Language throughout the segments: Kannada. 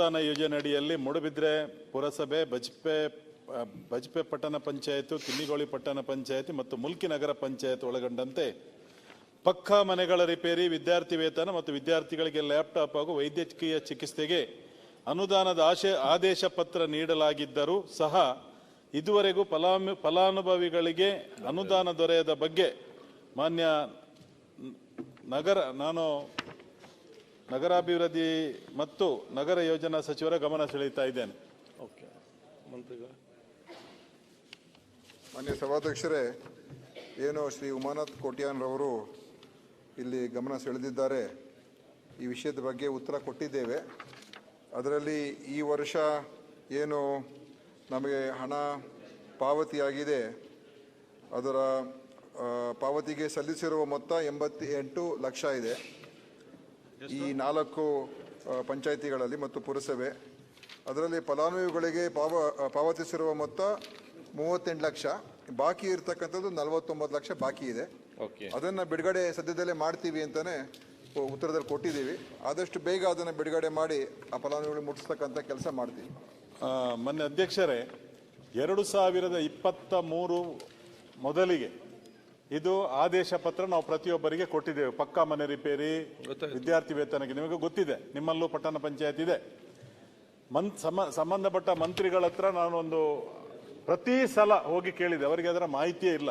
ಅನುದಾನ ಯೋಜನೆ ಅಡಿಯಲ್ಲಿ ಮೂಡುಬಿದ್ರೆ ಪುರಸಭೆ, ಬಜ್ಪೆ ಬಜ್ಪೆ ಪಟ್ಟಣ ಪಂಚಾಯತ್, ಕಿನ್ನಿಗೋಳಿ ಪಟ್ಟಣ ಪಂಚಾಯತಿ ಮತ್ತು ಮುಲ್ಕಿ ನಗರ ಪಂಚಾಯತ್ ಒಳಗೊಂಡಂತೆ ಪಕ್ಕಾ ಮನೆಗಳ ರಿಪೇರಿ, ವಿದ್ಯಾರ್ಥಿ ವೇತನ ಮತ್ತು ವಿದ್ಯಾರ್ಥಿಗಳಿಗೆ ಲ್ಯಾಪ್ಟಾಪ್ ಹಾಗೂ ವೈದ್ಯಕೀಯ ಚಿಕಿತ್ಸೆಗೆ ಅನುದಾನದ ಆಶೆ, ಆದೇಶ ಪತ್ರ ನೀಡಲಾಗಿದ್ದರೂ ಸಹ ಇದುವರೆಗೂ ಫಲಾನು ಫಲಾನುಭವಿಗಳಿಗೆ ಅನುದಾನ ದೊರೆಯದ ಬಗ್ಗೆ ಮಾನ್ಯ ನಗರ, ನಾನು ನಗರಾಭಿವೃದ್ಧಿ ಮತ್ತು ನಗರ ಯೋಜನಾ ಸಚಿವರ ಗಮನ ಸೆಳೆಯುತ್ತಾ ಇದ್ದೇನೆ. ಓಕೆ. ಮಂತ್ರಿಗಳು. ಮಾನ್ಯ ಸಭಾಧ್ಯಕ್ಷರೇ ಏನು ಶ್ರೀ ಉಮಾನಾಥ್ ಕೋಟ್ಯಾನ್ರವರು ಇಲ್ಲಿ ಗಮನ ಸೆಳೆದಿದ್ದಾರೆ ಈ ವಿಷಯದ ಬಗ್ಗೆ ಉತ್ತರ ಕೊಟ್ಟಿದ್ದೇವೆ. ಅದರಲ್ಲಿ ಈ ವರ್ಷ ಏನು ನಮಗೆ ಹಣ ಪಾವತಿಯಾಗಿದೆ ಅದರ ಪಾವತಿಗೆ ಸಲ್ಲಿಸಿರುವ ಮೊತ್ತ ಎಂಬತ್ತೆಂಟು ಲಕ್ಷ ಇದೆ. ಈ ನಾಲ್ಕು ಪಂಚಾಯಿತಿಗಳಲ್ಲಿ ಮತ್ತು ಪುರಸಭೆ ಅದರಲ್ಲಿ ಫಲಾನುಭವಿಗಳಿಗೆ ಪಾವ ಪಾವತಿಸಿರುವ ಮೊತ್ತ ಮೂವತ್ತೆಂಟು ಲಕ್ಷ. ಬಾಕಿ ಇರತಕ್ಕಂಥದ್ದು ನಲವತ್ತೊಂಬತ್ತು ಲಕ್ಷ ಬಾಕಿ ಇದೆ. ಓಕೆ ಅದನ್ನು ಬಿಡುಗಡೆ ಸದ್ಯದಲ್ಲೇ ಮಾಡ್ತೀವಿ ಅಂತಲೇ ಉತ್ತರದಲ್ಲಿ ಕೊಟ್ಟಿದ್ದೀವಿ. ಆದಷ್ಟು ಬೇಗ ಅದನ್ನು ಬಿಡುಗಡೆ ಮಾಡಿ ಆ ಫಲಾನುಭವಿಗಳು ಮುಟ್ಟಿಸ್ತಕ್ಕಂಥ ಕೆಲಸ ಮಾಡ್ತೀವಿ. ಮೊನ್ನೆ ಅಧ್ಯಕ್ಷರೇ ಎರಡು ಸಾವಿರದ ಇಪ್ಪತ್ತ ಮೂರು ಮೊದಲಿಗೆ ಇದು ಆದೇಶ ಪತ್ರ ನಾವು ಪ್ರತಿಯೊಬ್ಬರಿಗೆ ಕೊಟ್ಟಿದ್ದೇವೆ. ಪಕ್ಕಾ ಮನೆ ರಿಪೇರಿ ವಿದ್ಯಾರ್ಥಿ ವೇತನಕ್ಕೆ ನಿಮಗೆ ಗೊತ್ತಿದೆ. ನಿಮ್ಮಲ್ಲೂ ಪಟ್ಟಣ ಪಂಚಾಯತ್ ಇದೆ. ಮನ್ ಸಮ ಸಂಬಂಧಪಟ್ಟ ಮಂತ್ರಿಗಳ ಹತ್ರ ನಾನೊಂದು ಪ್ರತಿ ಸಲ ಹೋಗಿ ಕೇಳಿದೆ. ಅವರಿಗೆ ಅದರ ಮಾಹಿತಿಯೇ ಇಲ್ಲ.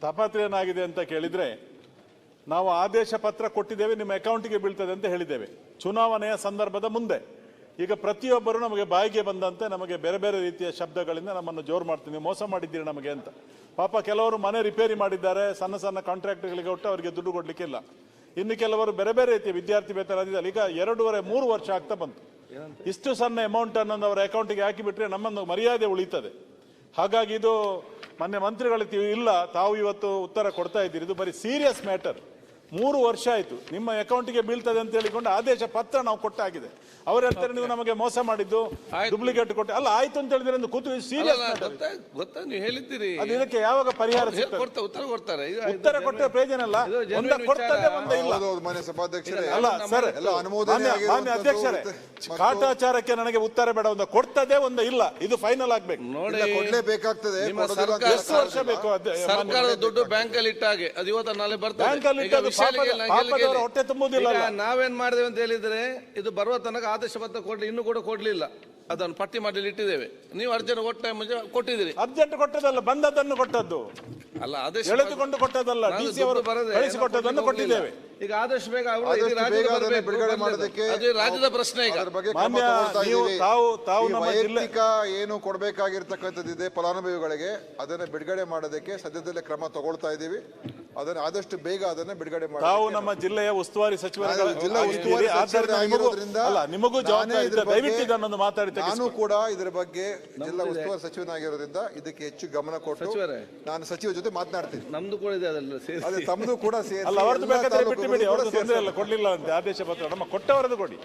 ತಪಾತ್ರೆ ಏನಾಗಿದೆ ಅಂತ ಕೇಳಿದ್ರೆ ನಾವು ಆದೇಶ ಪತ್ರ ಕೊಟ್ಟಿದ್ದೇವೆ ನಿಮ್ಮ ಅಕೌಂಟಿಗೆ ಬೀಳ್ತದೆ ಅಂತ ಹೇಳಿದ್ದೇವೆ. ಚುನಾವಣೆಯ ಸಂದರ್ಭದ ಮುಂದೆ. ಈಗ ಪ್ರತಿಯೊಬ್ಬರು ನಮಗೆ ಬಾಯಿಗೆ ಬಂದಂತೆ ನಮಗೆ ಬೇರೆ ಬೇರೆ ರೀತಿಯ ಶಬ್ದಗಳಿಂದ ನಮ್ಮನ್ನು ಜೋರು ಮಾಡ್ತೀವಿ. ಮೋಸ ಮಾಡಿದ್ದೀರಿ ನಮಗೆ ಅಂತ. ಪಾಪ ಕೆಲವರು ಮನೆ ರಿಪೇರಿ ಮಾಡಿದ್ದಾರೆ. ಸಣ್ಣ ಸಣ್ಣ ಕಾಂಟ್ರಾಕ್ಟ್ಗಳಿಗೆ ಒಟ್ಟು ಅವರಿಗೆ ದುಡ್ಡು ಕೊಡಲಿಕ್ಕಿಲ್ಲ. ಇನ್ನು ಕೆಲವರು ಬೇರೆ ಬೇರೆ ರೀತಿಯ ವಿದ್ಯಾರ್ಥಿ ವೇತನ ಈಗ ಎರಡೂವರೆ ಮೂರು ವರ್ಷ ಆಗ್ತಾ ಬಂತು. ಇಷ್ಟು ಸಣ್ಣ ಅಮೌಂಟ್ ಅನ್ನೋದು ಅವರ ಅಕೌಂಟಿಗೆ ಹಾಕಿಬಿಟ್ರೆ ನಮ್ಮನ್ನು ಮರ್ಯಾದೆ ಉಳಿತದೆ. ಹಾಗಾಗಿ ಇದು ಮೊನ್ನೆ ಮಂತ್ರಿಗಳು ಇಲ್ಲ ತಾವು ಇವತ್ತು ಉತ್ತರ ಕೊಡ್ತಾ ಇದ್ದೀರಿ. ಇದು ಬರೀ ಸೀರಿಯಸ್ ಮ್ಯಾಟರ್ ಮೂರು ವರ್ಷ ಆಯ್ತು. ನಿಮ್ಮ ಅಕೌಂಟ್ಗೆ ಬೀಳ್ತದೆ ಅಂತ ಹೇಳಿಕೊಂಡು ಆದೇಶ ಪತ್ರ ನಾವು ಕೊಟ್ಟಾಗಿದೆ. ಅವ್ರು ಹೇಳ್ತಾರೆ ನೀವು ನಮಗೆ ಮೋಸ ಮಾಡಿದ್ದು. ಡುಪ್ಲಿಕೇಟ್ ಕೊಟ್ಟು ಅಲ್ಲ ಆಯ್ತು ಅಂತ ಹೇಳಿದ್ರೆ ಒಂದು ಕೂತು ಸೀರಿಯಸ್ ಗೊತ್ತಾ ನೀವು ಹೇಳಿದ್ದೀರಿ. ಅದು ಇದಕ್ಕೆ ಯಾವಾಗ ಪರಿಹಾರ ಉತ್ತರ ಕೊಡ್ತಾರೆ. ಉತ್ತರ ಕೊಟ್ಟರೆ ಪ್ರಯೋಜನ ಅಲ್ಲ ಕೊಡ್ತದೆ. ಒಂದ ಇಲ್ಲ. ಮಾನ್ಯ ಸಭಾಧ್ಯಕ್ಷರೇ. ಅಲ್ಲ ಸರ್ ಎಲ್ಲ ಅನುಮೋದನೆ ಮಾನ್ಯ ಅಧ್ಯಕ್ಷರೇ ಕಾಟಾಚಾರಕ್ಕೆ ನನಗೆ ಉತ್ತರ ಬೇಡ ಒಂದು ಕೊಡ್ತದೆ ಒಂದು ಇಲ್ಲ. ಇದು ಫೈನಲ್ ಆಗ್ಬೇಕು. ನೋಡಿ ಇಲ್ಲ, ಕೊಡ್ಲೇಬೇಕಾಗ್ತದೆ ಎಷ್ಟು ವರ್ಷ ಬೇಕು ಸರ್ಕಾರದ ದುಡ್ಡು ಬ್ಯಾಂಕ್ ಅಲ್ಲಿ ಇಟ್ಟ ಹಾಗೆ ಅದು ಇವತ್ತು ನಾಳೆ ಬರ್ತದೆ. ಬ್ಯಾಂಕ್ ಅಲ್ಲಿ ಹೊಟ್ಟೆ ತುಂಬುದಿಲ್ಲ ನಾವೇನ್ ಮಾಡಿದೇವೆ ಅಂತ ಹೇಳಿದ್ರೆ ಇದು ಬರುವ ತನಕ ಆದೇಶ ಪತ್ರ ಕೊಡ್ಲಿ ಇನ್ನು ಕೂಡ ಕೊಡ್ಲಿಲ್ಲ. ಅದನ್ನು ಪಟ್ಟಿ ಮಾಡಲಿ ಇಟ್ಟಿದ್ದೇವೆ. ನೀವು ಅರ್ಜೆಂಟ್ ಕೊಟ್ಟ ಮುಂಚೆ ಕೊಟ್ಟಿದ್ದೀರಿ. ಅರ್ಜೆಂಟ್ ಕೊಟ್ಟದಲ್ಲ ಬಂದದ್ದನ್ನು ಕೊಟ್ಟದ್ದು. ಅಲ್ಲ ಆದೇಶ ಎಳೆದುಕೊಂಡು ಕೊಟ್ಟದಲ್ಲ ಡಿಸಿ ಅವರು ಕಳಿಸಿಕೊಟ್ಟದನ್ನು ಕೊಟ್ಟಿದ್ದೇವೆ. ಈಗ ಆದಷ್ಟು ಬೇಗ ಅವರು ಬಿಡುಗಡೆ ಮಾಡೋದಕ್ಕೆ ಅದು ರಾಜ್ಯದ ಪ್ರಶ್ನೆ ಈಗ. ಅದ್ರ ಬಗ್ಗೆ ಕ್ರಮ ಮಾನ್ಯ ತಗೊಳ್ತಾ ನೀವು ಇದ್ದೀವಿ. ತಾವು ತಾವು ನಮ್ಮ ಜಿಲ್ಲೆ ವೈಯಕ್ತಿಕ ಏನು ಕೊಡಬೇಕಾಗಿರ್ತಕ್ಕಂಥದ್ದಿದೆ ಫಲಾನುಭವಿಗಳಿಗೆ ಅದನ್ನ ಬಿಡುಗಡೆ ಮಾಡೋದಕ್ಕೆ ಸದ್ಯದಲ್ಲೇ ಕ್ರಮ ತಗೊಳ್ತಾ ಇದ್ದೀವಿ. ಅದನ್ನ ಆದಷ್ಟು ಬೇಗ ಅದನ್ನ ಬಿಡುಗಡೆ ಮಾಡಿ ತಾವು ನಮ್ಮ ಜಿಲ್ಲೆಯ ಉಸ್ತುವಾರಿ ನಿಮಗೂ ದಯವಿಟ್ಟು ಇದನ್ನೊಂದು ಮಾತಾಡಿ ನಾನು ಕೂಡ ಇದರ ಬಗ್ಗೆ ಜಿಲ್ಲಾ ಉಸ್ತುವಾರಿ ಸಚಿವನಾಗಿರೋದ್ರಿಂದ ಇದಕ್ಕೆ ಹೆಚ್ಚು ಗಮನ ಕೊಟ್ಟು ನಾನು ಸಚಿವ ಜೊತೆ ಮಾತನಾಡ್ತೀನಿ. ನಮ್ದು ಕೂಡ ಇದೆ ಅದೆಲ್ಲ ಸೇರಿ. ಅದೇ ತಮ್ಮದು ಕೂಡ ಸೇರಿ ಅಲ್ಲ ಅವ್ರದ್ದು ಬೇಕಾದ್ರೆ ಬಿಟ್ಟು ಬಿಡಿ ಅವ್ರದ್ದು ತೊಂದರೆ ಇಲ್ಲ ಕೊಡ್ಲಿಲ್ಲ ಅಂತ ಆದೇಶ ಪತ್ರ. ನಮ್ಮ ಕೊಟ್ಟವರದ್ದು ಕೊಡಿ.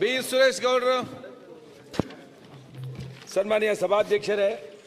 ಬಿ. ಸುರೇಶ್ ಗೌಡ್ರು. ಸನ್ಮಾನ್ಯ ಸಭಾಧ್ಯಕ್ಷರೇ